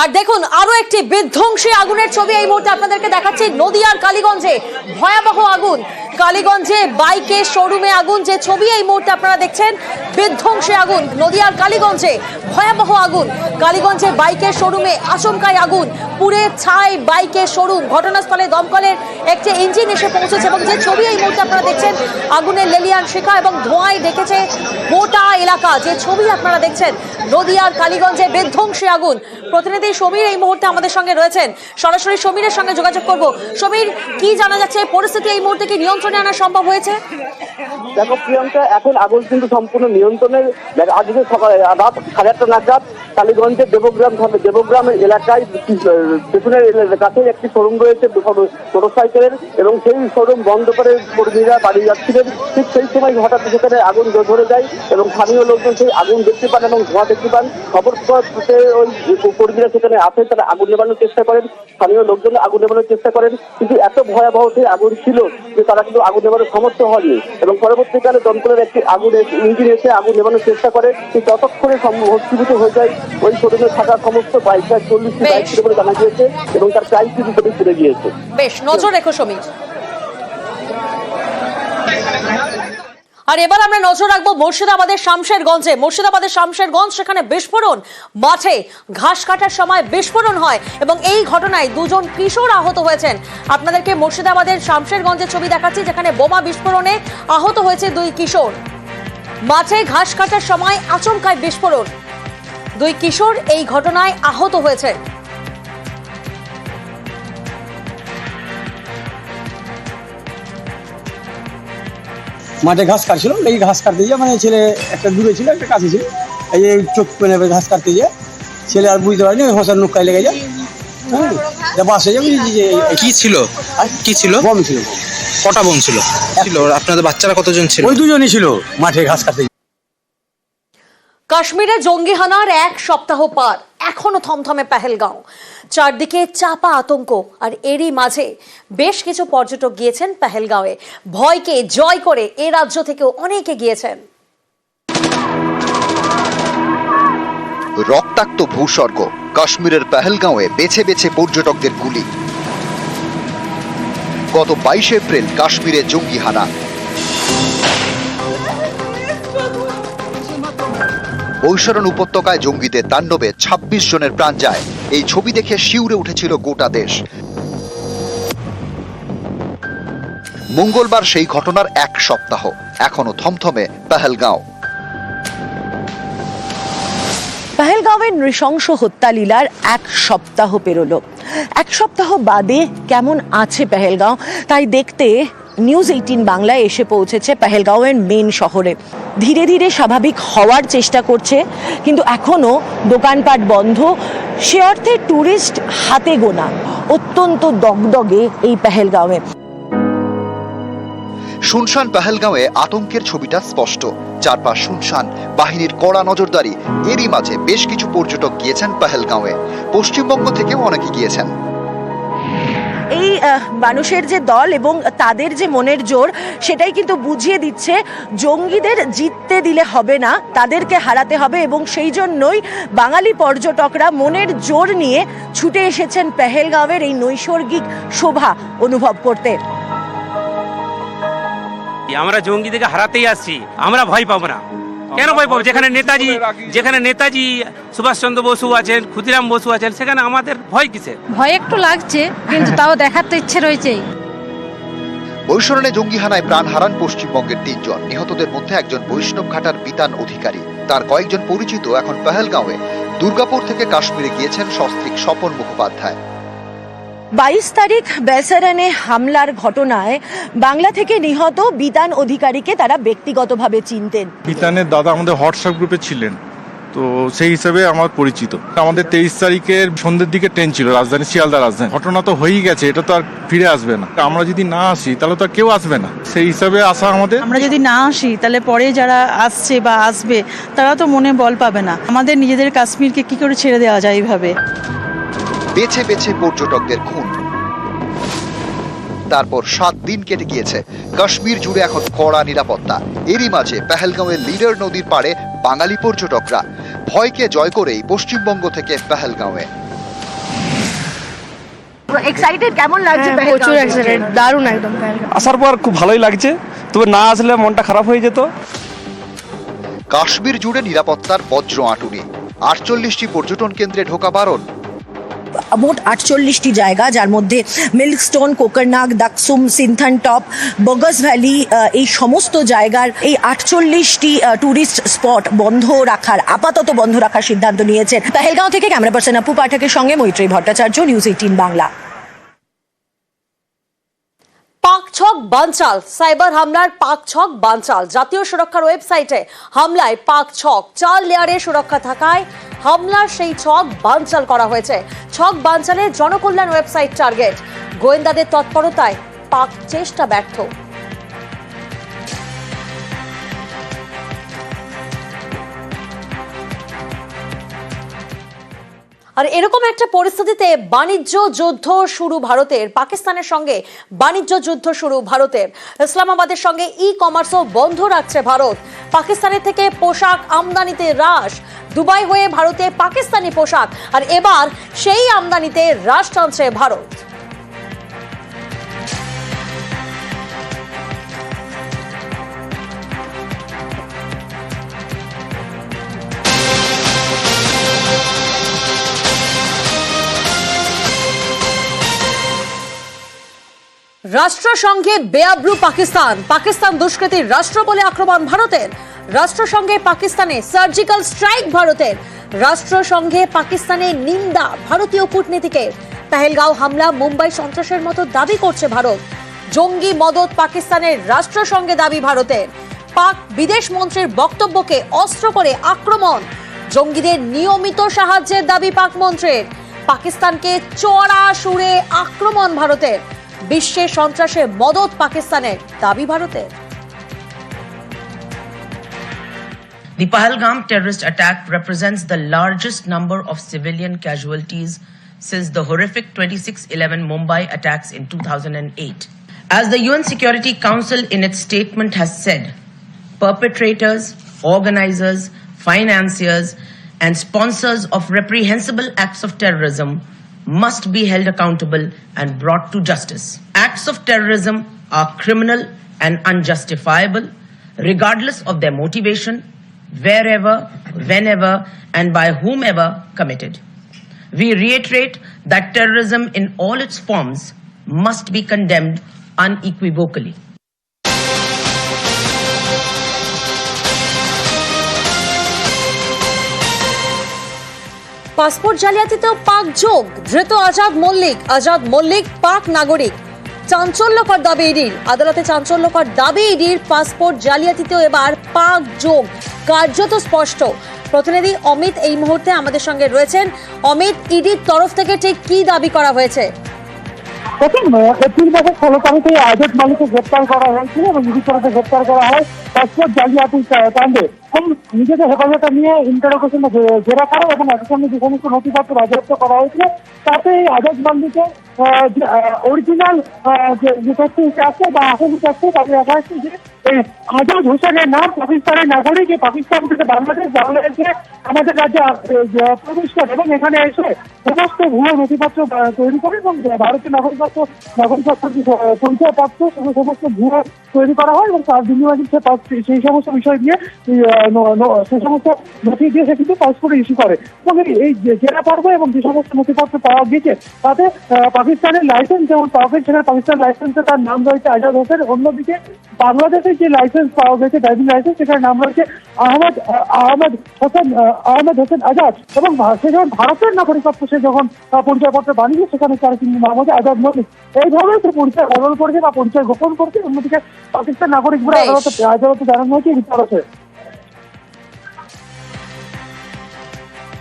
আর দেখুন, আরও একটি বিধ্বংসী আগুনের ছবি এই মুহূর্তে আপনাদেরকে দেখাচ্ছি নদিয়ার কালীগঞ্জে। ভয়াবহ আগুন। কালীগঞ্জে বাইকে শোরুমে আগুন, যে ছবি এই মুহূর্তে আপনারা দেখছেন, বিধ্বংসী আগুন। নদিয়ার কালীগঞ্জে ভয়াবহ আগুন। কালীগঞ্জে বাইকের শোরুমে আশঙ্কায় আগুন। পুড়ে ছাই বাইকের শোরুম ঘটনাস্থলে দমকলের একটি ইঞ্জিন এসে পৌঁছেছে এবং যে ছবি এই মুহূর্তে আপনারা দেখছেন, আগুনের লেলিয়ান শিখা এবং ধোঁয়ায় দেখেছে গোটা এলাকা। যে ছবি আপনারা দেখছেন, নদিয়ার কালীগঞ্জে বিধ্বংসী আগুন। প্রতিনিধি সমীর এই মুহূর্তে আমাদের সঙ্গে রয়েছেন। সরাসরি সমীরের সঙ্গে যোগাযোগ করব। সমীর, কি জানা যাচ্ছে, পরিস্থিতি এই মুহূর্তে কি নিয়ন্ত্রণে আনা সম্ভব হয়েছে? দেখো, প্রিয়ঙ্কা, এখন আগুন কিন্তু সম্পূর্ণ নিয়ন্ত্রণের আজকে সকালে রাত সাড়ে আটটা নাগাদ কালীগঞ্জের দেবগ্রাম দেবগ্রামের এলাকায় পেছনের কাছেই একটি শোরুম রয়েছে মোটরসাইকেলের এবং সেই শোরুম বন্ধ করে কর্মীরা বাড়ি যাচ্ছিলেন। ঠিক সেই সময় হঠাৎ সেখানে আগুন ধরে যায় এবং স্থানীয় লোকজন সেই আগুন দেখতে পান এবং ধোঁয়া দেখতে পান। খবর ওই কর্মীরা সেখানে আসে তারা আগুন নেবানোর চেষ্টা করেন। স্থানীয় লোকজন আগুন নেবানোর চেষ্টা করেন কিন্তু এত ভয়াবহ সেই আগুন ছিল যে তারা কিন্তু আগুন নেবানোর সমর্থ হয়নি। এবং পরবর্তীকালে দমকলের একটি আগুন ইঞ্জিন এসে আগুন নেবানোর চেষ্টা করে ততক্ষণে সম- ভস্মীভূত হয়ে যায়। ওই শোরুমে থাকা সমস্ত বাইক চল্লিশটি বাইক ছিল বলে জানা গিয়েছে এবং তার কিছু ছবি ফিরে গিয়েছে। বেশ, নজর রেখো সমীর। আর এবার আমরা নজর রাখব মুর্শিদাবাদের শামশেরগঞ্জে। মুর্শিদাবাদের শামশেরগঞ্জ, সেখানে বিস্ফোরণ। মাঠে ঘাস কাটার সময় বিস্ফোরণ হয় এবং এই ঘটনায় দুজন কিশোর আহত হয়েছেন। আপনাদেরকে মুর্শিদাবাদের শামশেরগঞ্জের ছবি দেখাচ্ছি, যেখানে বোমা বিস্ফোরণে আহত হয়েছে দুই কিশোর। মাঠে ঘাস কাটার সময় আচমকায় বিস্ফোরণ। দুই কিশোর এই ঘটনায় আহত হয়েছে মাঠে ঘাস কাটছিল এই ঘাস কাটতে গিয়ে মানে ছেলে একটা দূরে ছিল একটা কাছে ছিল। এই যে চোখ পেনে ঘাস কাটতে গিয়ে ছেলে আর বুঝতে পারেনি ওই হসার নুকায় লেগে যায়। হ্যাঁ বাসে যাবে যে কি ছিল? কি ছিল? বম ছিল। কটা বোম ছিল? ছিল আপনাদের বাচ্চারা কতজন ছিল? ওই দুজনই ছিল মাঠে ঘাস কাটতে গিয়ে। কাশ্মীরে জঙ্গি হানার এক সপ্তাহ পার। এখনও থমথমে পেহেলগাঁও। চারদিকে চাপা আতঙ্ক আর এরই মাঝে বেশ কিছু পর্যটক গিয়েছেন পেহেলগাঁওয়ে। ভয়কে জয় করে এ রাজ্য থেকেও অনেকে গিয়েছেন। রক্তাক্ত ভূস্বর্গ কাশ্মীরের পেহেলগাঁওয়ে বেছে বেছে পর্যটকদের গুলি। গত বাইশে এপ্রিল কাশ্মীরে জঙ্গি হানা বৈশরণ উপত্যকায় জঙ্গিদের তাণ্ডবে ২৬ জনের প্রাণ যায়। এই ছবি দেখে শিউরে উঠেছিল গোটা দেশ। মঙ্গলবার সেই ঘটনার এক সপ্তাহ। এখনও থমথমে পেহেলগাঁও। পেহেলগাঁওয়ের নৃশংস হত্যালীলার এক সপ্তাহ পেরোলো। এক সপ্তাহ বাদে কেমন আছে পেহেলগাঁও, তাই দেখতে নিউজ এইটিন বাংলায় এসে পৌঁছেছে পেহেলগাঁওয়ের মেন শহরে। ধীরে ধীরে স্বাভাবিক হওয়ার চেষ্টা করছে, কিন্তু এখনও দোকানপাট বন্ধ। সে অর্থে ট্যুরিস্ট হাতে গোনা, অত্যন্ত দগদগে এই পেহেলগাঁওয়ে। শুনশান পেহেলগাঁওয়ে আতঙ্কের ছবিটা স্পষ্ট। চারপাশ শুনশান, বাহিনীর কড়া নজরদারি, এরই মাঝে বেশ কিছু পর্যটক গিয়েছেন পেহেলগাঁওয়ে। পশ্চিমবঙ্গ থেকেও অনেকে গিয়েছেন। এই মানুষের যে দল এবং তাদের যে মনের জোর, সেটাই কিন্তু বুঝিয়ে দিচ্ছে, জঙ্গিদের জিততে দিলে হবে না, তাদেরকে হারাতে হবে এবং সেই জন্যই বাঙালি পর্যটকরা মনের জোর নিয়ে ছুটে এসেছেন পেহেলগাঁওয়ের এই নৈসর্গিক শোভা অনুভব করতে। আমরা জঙ্গিদেরকে হারাতেই আসছি, আমরা ভয় পাবো না। কেন ভয় পাবো? যেখানে নেতাজি যেখানে নেতাজি সুভাষচন্দ্র বসু আছেন ক্ষুদিরাম বসু আছেন সেখানে আমাদের ভয় কিসের? ভয় একটু লাগছে কিন্তু তাও দেখার তো ইচ্ছে রয়েছেই বৈশরণে জঙ্গি হানায় প্রাণ হারান পশ্চিমবঙ্গের তিনজন। নিহতদের মধ্যে একজন বৈষ্ণব ঘাটার বিতান অধিকারী। তার কয়েকজন পরিচিত এখন পেহেলগাঁওয়ে। দুর্গাপুর থেকে কাশ্মীরে গিয়েছেন সস্ত্রীক স্বপন মুখোপাধ্যায়। বাইশ তারিখ বেসারানে হামলার ঘটনায় বাংলা থেকে নিহত বিতান অধিকারীকে তারা ব্যক্তিগতভাবে চিনতেন। বিতানের দাদা আমাদের হোয়াটসঅ্যাপ গ্রুপে ছিলেন তো সেই হিসেবে আমার পরিচিত। আমাদের তেইশ তারিখের সন্ধ্যের দিকে ট্রেন ছিল রাজধানী শিয়ালদা রাজধানী। ঘটনা তো হয়েই গেছে এটা তো আর ফিরে আসবে না। আমরা যদি না আসি তাহলে তো আর কেউ আসবে না। সেই হিসাবে আসা আমাদের আমরা যদি না আসি তাহলে পরে যারা আসছে বা আসবে তারা তো মনে বল পাবে না। আমাদের নিজেদের কাশ্মীরকে কি করে ছেড়ে দেওয়া যায় এইভাবে? বেছে বেছে পর্যটকদের খুন। তারপর সাত দিন কেটে গিয়েছে। কাশ্মীর জুড়ে এখন কড়া নিরাপত্তা। এরই মাঝে পেহেলগাঁওয়ের লিডার নদীর পাড়ে বাঙালি পর্যটকরা ভয়কে জয় করেই পশ্চিমবঙ্গ থেকে পেহেলগাঁওয়ে। এক্সাইটেড কেমন লাগছে হ্যাঁ, প্রচুর এক্সাইটেড দারুণ একদম আসার পর খুব ভালোই লাগছে তবে না আসলে মনটা খারাপ হয়ে যেত। কাশ্মীর জুড়ে নিরাপত্তার বজ্র আঁটুনি। আটচল্লিশটি পর্যটন কেন্দ্রে ঢোকা বারণ। মোট আটচল্লিশটি জায়গা, যার মধ্যে মিল্কস্টোন কোকরনাগ দাকসুম, সিনথান টপ, বগস ভ্যালি এই সমস্ত জায়গার এই আটচল্লিশটি ট্যুরিস্ট স্পট বন্ধ রাখার, আপাতত বন্ধ রাখার সিদ্ধান্ত নিয়েছেন। পেহেলগাঁও থেকে ক্যামেরা পার্সন আপু পাঠকের সঙ্গে মৈত্রী ভট্টাচার্য নিউজ এইটিন বাংলা। পাকছক বানচাল, সাইবার হামলার পাকছক বানচাল। জাতীয় সুরক্ষার ওয়েবসাইটে হামলায় পাকছক। চার লেয়ারে সুরক্ষা থাকায় হামলার সেই ছক বানচাল করা হয়েছে। ছক বানচালের জনকল্যাণ ওয়েবসাইট টার্গেট। গোয়েন্দাদের তৎপরতায় পাক চেষ্টা ব্যর্থ। আর এরকম একটা পরিস্থিতিতে বাণিজ্য যুদ্ধ শুরু ভারতের, পাকিস্তানের সঙ্গে বাণিজ্য যুদ্ধ শুরু ভারতের। ইসলামাবাদের সঙ্গে ই কমার্সও বন্ধ রাখছে ভারত। পাকিস্তানের থেকে পোশাক আমদানিতে হ্রাস। দুবাই হয়ে ভারতে পাকিস্তানি পোশাক। আর এবার সেই আমদানিতে হ্রাস টানছে ভারত। রাষ্ট্রসংঘে বেআব্রু পাকিস্তান। পাকিস্তান দুষ্কৃতির রাষ্ট্র বলে আক্রমণ ভারতের। রাষ্ট্রসংঘে পাকিস্তানে সার্জিক্যাল স্ট্রাইক ভারতের। রাষ্ট্রসংঘে পাকিস্তানের নিন্দা ভারতীয় কূটনীতিকে। পেহেলগাঁও হামলা মুম্বাই সন্ত্রাসের মতো দাবি করছে ভারত। জঙ্গি মদত পাকিস্তানের রাষ্ট্রসংঘে দাবি ভারতের। পাক বিদেশ মন্ত্রীর বক্তব্যকে অস্ত্র করে আক্রমণ। জঙ্গিদের নিয়মিত সাহায্যের দাবি পাক মন্ত্রীর। পাকিস্তানকে চড়া সুরে আক্রমণ ভারতের। বিশ্বে সন্ত্রাসে মদত পাকিস্তানের দাবি ভারতের The Pahalgam terrorist attack represents the largest number of civilian casualties since the horrific 2611 Mumbai attacks in 2008. As the UN Security Council in its statement has said, perpetrators, organizers, financiers, and sponsors of reprehensible acts of terrorism must be held accountable and brought to justice. Acts of terrorism are criminal and unjustifiable, regardless of their motivation, wherever, whenever, and by whomever committed. We reiterate that terrorism in all its forms must be condemned unequivocally. Passport জালিয়াতিতেও Pak যোগ। ধৃত আজাদ মল্লিক আজাদ মল্লিক পাক নাগরিক। চাঞ্চল্যকর দাবি ইডির। আদালতে চাঞ্চল্যকর দাবি ইডির পাসপোর্ট জালিয়াতিতেও এবার পাক যোগ। কার্যত স্পষ্ট। প্রতিনিধি অমিত এই মুহূর্তে আমাদের সঙ্গে রয়েছেন। অমিত, ইডির তরফ থেকে ঠিক কি দাবি করা হয়েছে? এপ্রিল মাসের ষোলো তারিখে আজাদ মালিককে গ্রেপ্তার করা হয়েছিল এবং ইডি তরফে গ্রেপ্তার করা হয় পাসপোর্ট জালিয়াতি কাণ্ডে। নিজেদের হেফাজতে নিয়ে ইন্টারোগেশন জেরা করে এবং একসঙ্গে যে সমস্ত নথিপত্র বাজেয়াপ্ত করা হয়েছে, তাতে এই আজাদ মালিকের অরিজিনাল যে তথ্য আছে বা আসল তথ্য তাদের দেখা যাচ্ছে যে আজাদ হোসেনের নাম পাকিস্তানের নাগরিক পাকিস্তান থেকে বাংলাদেশ, বাংলাদেশে আমাদের রাজ্যে প্রবেশ করে এবং এখানে এসে সমস্ত ভুয়ো নথিপত্র তৈরি করে এবং ভারতীয় নাগরিকত্ব নাগরিকত্ব সমস্ত ভুয়ো তৈরি করা হয় এবং তার বিনিময়ে সেই সমস্ত বিষয় দিয়ে সেই সমস্ত নথি দিয়ে সে কিন্তু পাসপোর্ট ইস্যু করে। এবং এই- জেরা পর্ব এবং যে সমস্ত নথিপত্র পাওয়া গেছে তাতে পাকিস্তানের লাইসেন্স যেমন পাওয়া গেছে পাকিস্তান লাইসেন্সে তার নাম রয়েছে আজাদ হোসেন। অন্যদিকে বাংলাদেশের যে লাইসেন্স পাওয়া গেছে ড্রাইভিং লাইসেন্স সেখানে নাম রয়েছে আহমদ আহমদ হোসেন আহমদ হোসেন আজাদ। এবং সে যখন ভারতের নাগরিকত্ব সে যখন পরিচয়পত্র বানিয়েছে সেখানে তার কিন্তু নাম হচ্ছে আজাদ মল্লিক। এইভাবে সে পরিচয় বদল করছে বা পরিচয় গোপন করছে। অন্যদিকে পাকিস্তান নাগরিক বলে বেশ। আদালতে আদালতে জানানো হয়েছে বিচার তরফে